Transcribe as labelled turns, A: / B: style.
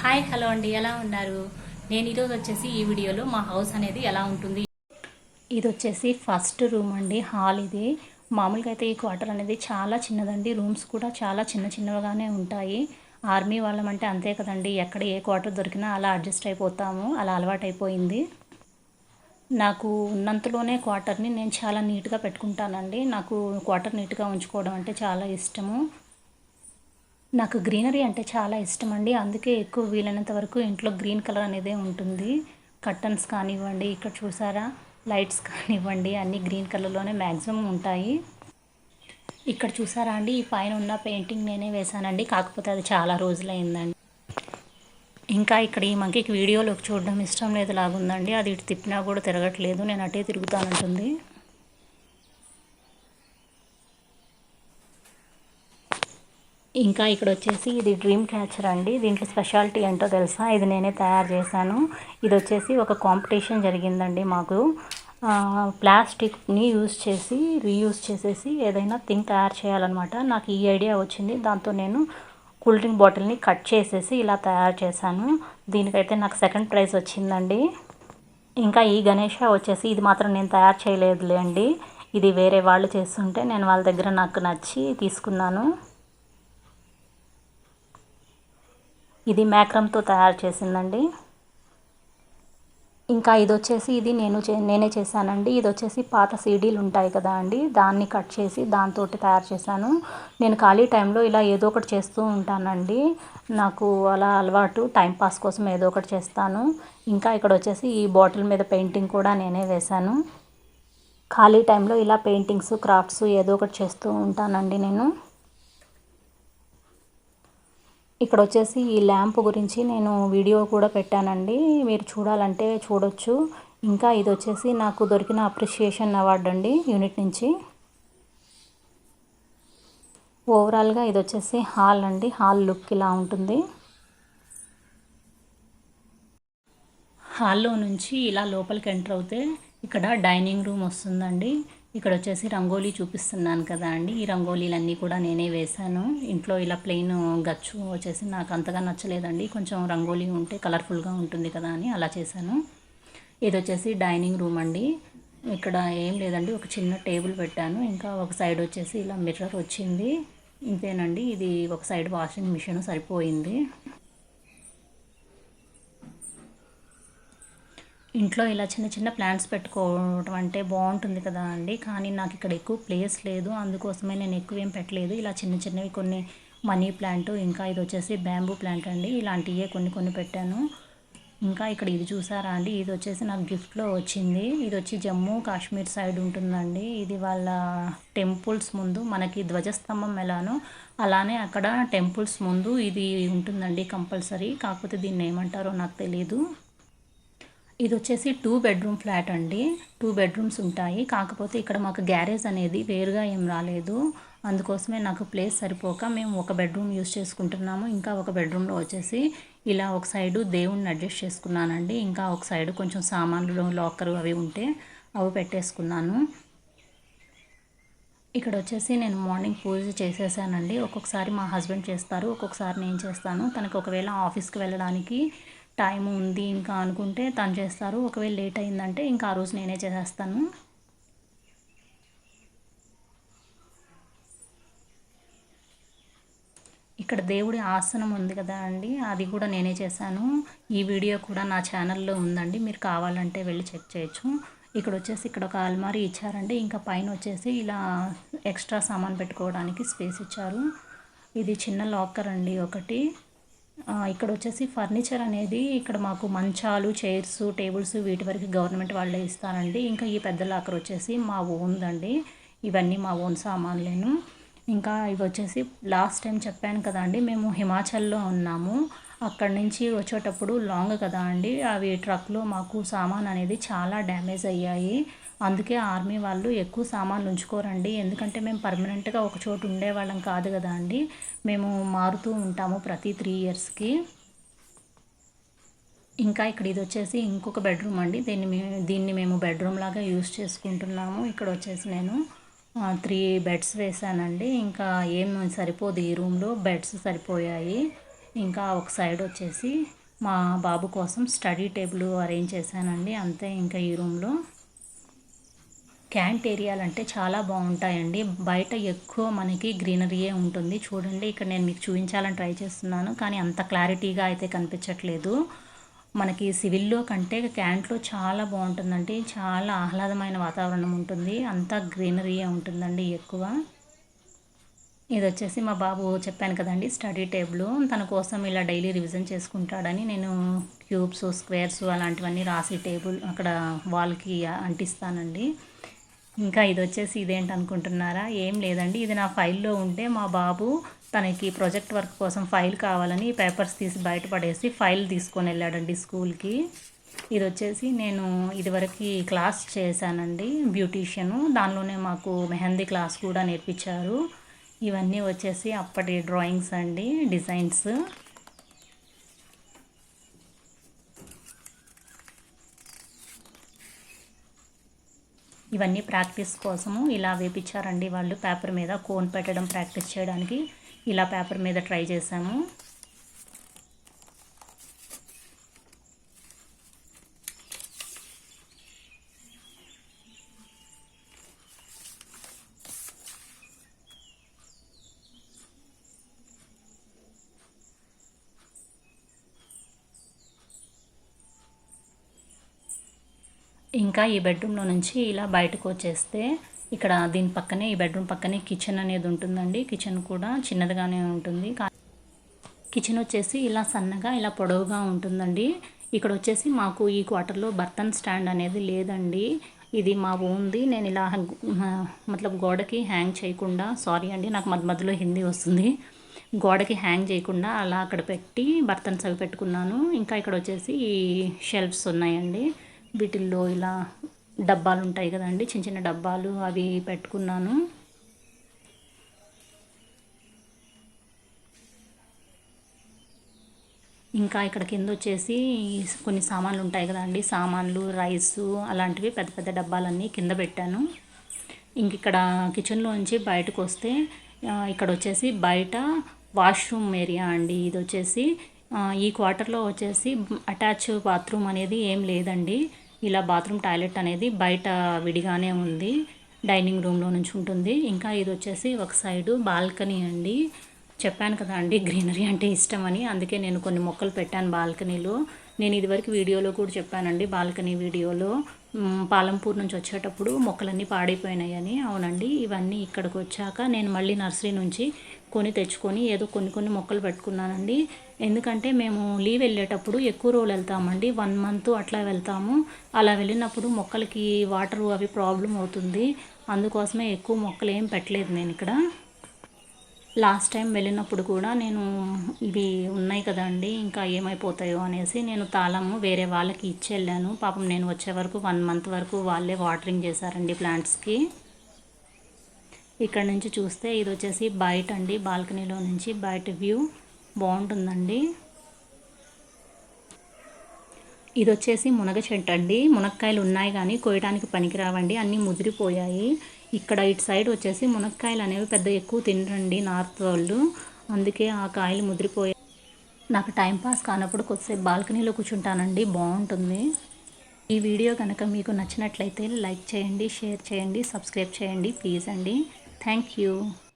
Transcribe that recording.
A: Hi hello అండి. ఎలా ఉన్నారు? నేను ఈరోజు వచ్చేసి ఈ వీడియోలో మా హౌస్ అనేది ఎలా ఉంటుంది? ఇది వచ్చేసి ఫస్ట్ రూమ్ అండి హాల్ ఇది. మామూలుగా అయితే ఈ క్వార్టర్ అనేది చాలా చిన్నదండి. రూమ్స్ కూడా చాలా చిన్న చిన్నగానే ఉంటాయి. ఆర్మీ వాళ్ళమంటే అంతే కదండి. ఎక్కడ ఏ క్వార్టర్ దొరికినా అలా అడ్జస్ట్ అయిపోతాము. అలా అలవాటైపోయింది నాకు ఉన్నంతలోనే క్వార్టర్ని నేను చాలా నీట్గా పెట్టుకుంటానండి. నాకు క్వార్టర్ నీట్గా ఉంచుకోవడం అంటే చాలా ఇష్టము. నాకు గ్రీనరీ అంటే చాలా ఇష్టం అండి. అందుకే ఎక్కువ వీలైనంత వరకు ఇంట్లో గ్రీన్ కలర్ అనేదే ఉంటుంది. కర్టన్స్ కానివ్వండి ఇక్కడ చూసారా? లైట్స్ కానివ్వండి అన్నీ గ్రీన్ కలర్లోనే మ్యాక్సిమం ఉంటాయి. ఇక్కడ చూసారా అండి? ఈ పైన ఉన్న పెయింటింగ్ నేనే వేశానండి. కాకపోతే అది చాలా రోజులైందండి. ఇంకా ఇక్కడ ఈ మంకి వీడియోలోకి చూడడం ఇష్టం లేదు లాగుందండి అది ఇటు తిప్పినా కూడా తిరగట్లేదు. నేను అటే తిరుగుతానంటుంది. ఇంకా ఇక్కడ వచ్చేసి ఇది డ్రీమ్ క్యాచర్ అండి. దీంట్లో స్పెషాలిటీ ఏంటో తెలుసా? ఇది నేనే తయారు చేశాను. ఇది వచ్చేసి ఒక కాంపిటీషన్ జరిగిందండి మాకు. ప్లాస్టిక్ని యూజ్ చేసి రీయూజ్ చేసేసి ఏదైనా థింగ్ తయారు చేయాలన్నమాట. నాకు ఈ ఐడియా వచ్చింది. దాంతో నేను కూల్ డ్రింక్ బాటిల్ని కట్ చేసేసి ఇలా తయారు చేశాను. దీనికైతే నాకు సెకండ్ ప్రైజ్ వచ్చిందండి. ఇంకా ఈ గణేష వచ్చేసి ఇది మాత్రం నేను తయారు చేయలేదులేండి ఇది వేరే వాళ్ళు చేస్తుంటే నేను వాళ్ళ దగ్గర నాకు నచ్చి తీసుకున్నాను. ఇది మ్యాక్రమ్తో తయారు చేసిందండి. ఇంకా ఇది వచ్చేసి ఇది నేను చే నేనే చేశానండి. ఇది వచ్చేసి పాత సీడీలు ఉంటాయి కదా అండి. దాన్ని కట్ చేసి దాంతో తయారు చేశాను. నేను ఖాళీ టైంలో ఇలా ఏదో ఒకటి చేస్తూ ఉంటానండి. నాకు అలా అలవాటు టైంపాస్ కోసం ఏదో ఒకటి చేస్తాను. ఇంకా ఇక్కడ వచ్చేసి ఈ బాటిల్ మీద పెయింటింగ్ కూడా నేనే వేశాను. ఖాళీ టైంలో ఇలా పెయింటింగ్స్ క్రాఫ్ట్స్ ఏదో ఒకటి చేస్తూ ఉంటానండి నేను. ఇక్కడ వచ్చేసి ఈ ల్యాంప్ గురించి నేను వీడియో కూడా పెట్టానండి. మీరు చూడాలంటే చూడొచ్చు. ఇంకా ఇది వచ్చేసి నాకు దొరికిన అప్రిషియేషన్ అవార్డు అండి యూనిట్ నుంచి. ఓవరాల్గా ఇది వచ్చేసి హాల్ అండి. హాల్ లుక్ ఇలా ఉంటుంది. హాల్లో నుంచి ఇలా లోపలికి ఎంటర్ అవుతే ఇక్కడ డైనింగ్ రూమ్ వస్తుందండి. ఇక్కడ వచ్చేసి రంగోలీ చూపిస్తున్నాను కదా అండి. ఈ రంగోలీలన్నీ కూడా నేనే వేశాను. ఇంట్లో ఇలా ప్లెయిన్ గచ్చు వచ్చేసి నాకు అంతగా నచ్చలేదండి. కొంచెం రంగోలీ ఉంటే కలర్ఫుల్గా ఉంటుంది కదా అని అలా చేశాను. ఇది వచ్చేసి డైనింగ్ రూమ్ అండి. ఇక్కడ ఏం లేదండి. ఒక చిన్న టేబుల్ పెట్టాను. ఇంకా ఒక సైడ్ వచ్చేసి ఇలా మిర్రర్ వచ్చింది. ఇంతేనండి. ఇది ఒక సైడ్ వాషింగ్ మిషన్ సరిపోయింది. ఇంట్లో ఇలా చిన్న చిన్న ప్లాంట్స్ పెట్టుకోవడం అంటే బాగుంటుంది కదా అండి. కానీ నాకు ఇక్కడ ఎక్కువ ప్లేస్ లేదు. అందుకోసమే నేను ఎక్కువ ఏం పెట్టలేదు. ఇలా చిన్న చిన్నవి కొన్ని మనీ ప్లాంట్ ఇంకా ఇది వచ్చేసి బ్యాంబూ ప్లాంట్ అండి. ఇలాంటివే కొన్ని కొన్ని పెట్టాను. ఇంకా ఇక్కడ ఇది చూసారా అండి? ఇది వచ్చేసి నాకు గిఫ్ట్లో వచ్చింది. ఇది వచ్చి జమ్మూ కాశ్మీర్ సైడ్ ఉంటుందండి. ఇది వాళ్ళ టెంపుల్స్ ముందు మనకి ధ్వజస్తంభం ఎలానో అలానే అక్కడ టెంపుల్స్ ముందు ఇది ఉంటుందండి కంపల్సరీ. కాకపోతే దీన్ని ఏమంటారో నాకు తెలియదు ఇది వచ్చేసి టూ బెడ్రూమ్ ఫ్లాట్ అండి. టూ బెడ్రూమ్స్ ఉంటాయి. కాకపోతే ఇక్కడ మాకు గ్యారేజ్ అనేది వేరుగా ఏం రాలేదు. అందుకోసమే నాకు ప్లేస్ సరిపోక మేము ఒక బెడ్రూమ్ యూస్ చేసుకుంటున్నాము. ఇంకా ఒక బెడ్రూమ్లో వచ్చేసి ఇలా ఒక సైడు దేవుణ్ణి అడ్జస్ట్ చేసుకున్నానండి. ఇంకా ఒక సైడు కొంచెం సామాన్లు లాకర్ అవి ఉంటే అవి పెట్టేసుకున్నాను. ఇక్కడ వచ్చేసి నేను మార్నింగ్ పూజ చేసేసానండి. ఒక్కొక్కసారి మా హస్బెండ్ చేస్తారు. ఒక్కొక్కసారి నేను చేస్తాను. తనకు ఒకవేళ ఆఫీస్కి వెళ్ళడానికి టైం ఉంది ఇంకా అనుకుంటే తను చేస్తారు. ఒకవేళ లేట్ అయిందంటే ఇంకా ఆ రోజు నేనే చేసేస్తాను. ఇక్కడ దేవుడి ఆసనం ఉంది కదా అండి అది కూడా నేనే చేశాను. ఈ వీడియో కూడా నా ఛానల్లో ఉందండి మీరు కావాలంటే వెళ్ళి చెక్ చేయొచ్చు. ఇక్కడ వచ్చేసి ఇక్కడ ఒక అల్మారీ ఇచ్చారండి ఇంకా పైన వచ్చేసి ఇలా ఎక్స్ట్రా సామాన్ పెట్టుకోవడానికి స్పేస్ ఇచ్చారు. ఇది చిన్న లాకర్ అండి ఒకటి. ఇక్కడ వచ్చేసి ఫర్నిచర్ అనేది ఇక్కడ మాకు మంచాలు చైర్స్ టేబుల్స్ వీటి వరకు గవర్నమెంట్ వాళ్ళే ఇస్తారండి. ఇంకా ఈ పెద్ద లాకర్ వచ్చేసి మా ఓన్దండి. ఇవన్నీ మా ఓన్ సామాన్లేను. ఇంకా ఇవి వచ్చేసి లాస్ట్ టైం చెప్పాను కదా అండి మేము హిమాచల్లో ఉన్నాము. అక్కడి నుంచి వచ్చేటప్పుడు లాంగ్ కదా అండి. అవి ట్రక్లో మాకు సామాన్ అనేది చాలా డ్యామేజ్ అయ్యాయి. అందుకే ఆర్మీ వాళ్ళు ఎక్కువ సామాన్లు ఉంచుకోరండి. ఎందుకంటే మేము పర్మనెంట్గా ఒక చోటు ఉండేవాళ్ళం కాదు కదా అండి. మేము మారుతూ ఉంటాము ప్రతి త్రీ ఇయర్స్కి. ఇంకా ఇక్కడ ఇది వచ్చేసి ఇంకొక బెడ్రూమ్ అండి. దీన్ని మే- దీన్ని మేము బెడ్రూమ్ లాగా యూస్ చేసుకుంటున్నాము. ఇక్కడ వచ్చేసి నేను త్రీ బెడ్స్ వేసానండి. ఇంకా ఏం సరిపోదు ఈ రూమ్లో. బెడ్స్ సరిపోయాయి. ఇంకా ఒక సైడ్ వచ్చేసి మా బాబు కోసం స్టడీ టేబుల్ అరేంజ్ చేశానండి. అంతే ఇంకా ఈ రూమ్లో. క్యాంట్ ఏరియాలు అంటే చాలా బాగుంటాయండి. బయట ఎక్కువ మనకి గ్రీనరీయే ఉంటుంది. చూడండి ఇక్కడ నేను మీకు చూపించాలని ట్రై చేస్తున్నాను కానీ అంత క్లారిటీగా అయితే కనిపించట్లేదు. మనకి సివిల్లో కంటే క్యాంట్లో చాలా బాగుంటుందండి. చాలా ఆహ్లాదమైన వాతావరణం ఉంటుంది. అంతా గ్రీనరీయే ఉంటుందండి ఎక్కువ. ఇది వచ్చేసి మా బాబు చెప్పాను కదండి స్టడీ టేబుల్. తన కోసం ఇలా డైలీ రివిజన్ చేసుకుంటాడని నేను క్యూబ్స్ స్క్వేర్స్ అలాంటివన్నీ రాసి టేబుల్ అక్కడ వాల్కి అంటిస్తానండి. ఇంకా ఇది వచ్చేసి ఇదేంటి అనుకుంటున్నారా ఏం లేదండి. ఇది నా ఫైల్లో ఉంటే మా బాబు తనకి ప్రాజెక్ట్ వర్క్ కోసం ఫైల్ కావాలని పేపర్స్ తీసి బయటపడేసి ఫైల్ తీసుకొని వెళ్ళాడండి స్కూల్కి. ఇది వచ్చేసి నేను ఇదివరకు క్లాస్ చేశానండి బ్యూటీషియను. దానిలోనే మాకు మెహందీ క్లాస్ కూడా నేర్పించారు. ఇవన్నీ వచ్చేసి అప్పటి డ్రాయింగ్స్ అండి డిజైన్స్. ఇవన్నీ ప్రాక్టీస్ కోసము ఇలా వేపించారండి వాళ్ళు. పేపర్ మీద కోన్ పెట్టడం ప్రాక్టీస్ చేయడానికి ఇలా పేపర్ మీద ట్రై చేశాము ఇంకా ఈ బెడ్రూమ్లో నుంచి ఇలా బయటకు వచ్చేస్తే ఇక్కడ దీని పక్కనే ఈ బెడ్రూమ్ పక్కనే కిచెన్ అనేది ఉంటుందండి. కిచెన్ కూడా చిన్నదిగానే ఉంటుంది. కిచెన్ వచ్చేసి ఇలా సన్నగా ఇలా పొడవుగా ఉంటుందండి. ఇక్కడ వచ్చేసి మాకు ఈ క్వార్టర్లో బర్తన్ స్టాండ్ అనేది లేదండి. ఇది మా ఓన్ది. నేను ఇలా మతలబ్ గోడకి హ్యాంగ్ చేయకుండా సారీ అండి నాకు మధ్య మధ్యలో హిందీ వస్తుంది. గోడకి హ్యాంగ్ చేయకుండా అలా అక్కడ పెట్టి బర్తన్స్ అవి పెట్టుకున్నాను. ఇంకా ఇక్కడ వచ్చేసి ఈ షెల్ఫ్స్ ఉన్నాయండి. వీటిల్లో ఇలా డబ్బాలు ఉంటాయి కదండి చిన్న చిన్న డబ్బాలు అవి పెట్టుకున్నాను. ఇంకా ఇక్కడ కింద వచ్చేసి కొన్ని సామాన్లు ఉంటాయి కదండి సామాన్లు రైస్ అలాంటివి పెద్ద పెద్ద డబ్బాలన్నీ కింద పెట్టాను. ఇంక ఇక్కడ కిచెన్లో నుంచి బయటకు వస్తే ఇక్కడ వచ్చేసి బయట వాష్రూమ్ ఏరియా అండి ఇది వచ్చేసి ఈ క్వార్టర్లో వచ్చేసి అటాచ్ బాత్రూమ్ అనేది ఏం లేదండి. ఇలా బాత్రూమ్ టాయిలెట్ అనేది బయట విడిగానే ఉంది. డైనింగ్ రూమ్లో నుంచి ఉంటుంది. ఇంకా ఇది వచ్చేసి ఒక సైడు బాల్కనీ అండి. చెప్పాను కదా అండి గ్రీనరీ అంటే ఇష్టమని. అందుకే నేను కొన్ని మొక్కలు పెట్టాను బాల్కనీలో నేను ఇదివరకు వీడియోలో కూడా చెప్పానండి బాల్కనీ వీడియోలో. పాలంపూర్ నుంచి వచ్చేటప్పుడు మొక్కలన్నీ పాడైపోయినాయని. అవునండి ఇవన్నీ ఇక్కడికి వచ్చాక నేను మళ్ళీ నర్సరీ నుంచి కొని తెచ్చుకొని ఏదో కొన్ని కొన్ని మొక్కలు పెట్టుకున్నానండి. ఎందుకంటే మేము లీవ్ వెళ్ళేటప్పుడు ఎక్కువ రోజులు వెళ్తామండి. వన్ మంత్ అట్లా వెళ్తాము. అలా వెళ్ళినప్పుడు మొక్కలకి వాటర్ అవి ప్రాబ్లం అవుతుంది. అందుకోసమే ఎక్కువ మొక్కలు ఏం పెట్టలేదు నేను ఇక్కడ. లాస్ట్ టైం వెళ్ళినప్పుడు కూడా నేను ఇవి ఉన్నాయి కదండి ఇంకా ఏమైపోతాయో అనేసి నేను తాళము వేరే వాళ్ళకి ఇచ్చి వెళ్ళాను. పాపం నేను వచ్చే వరకు వన్ మంత్ వరకు వాళ్ళే వాటరింగ్ చేశారండి ప్లాంట్స్కి. ఇక్కడ నుంచి చూస్తే ఇది వచ్చేసి బయట అండి. బాల్కనీలో నుంచి బయట వ్యూ బాగుంటుందండి. ఇది వచ్చేసి మునగ చెట్టు అండి. మునక్కాయలు ఉన్నాయి కానీ కోయడానికి పనికిరావండి. అన్నీ ముదిరిపోయాయి. ఇక్కడ ఇటు సైడ్ వచ్చేసి మునక్కాయలు అనేవి పెద్ద ఎక్కువ తినరండి నార్త్ వాళ్ళు అందుకే ఆ కాయలు ముదిరిపోయాయి. నాకు టైంపాస్ కానప్పుడు కొద్దిసేపు బాల్కనీలో కూర్చుంటానండి. బాగుంటుంది. ఈ వీడియో కనుక మీకు నచ్చినట్లయితే లైక్ చేయండి షేర్ చేయండి సబ్స్క్రైబ్ చేయండి ప్లీజ్ అండి. Thank you.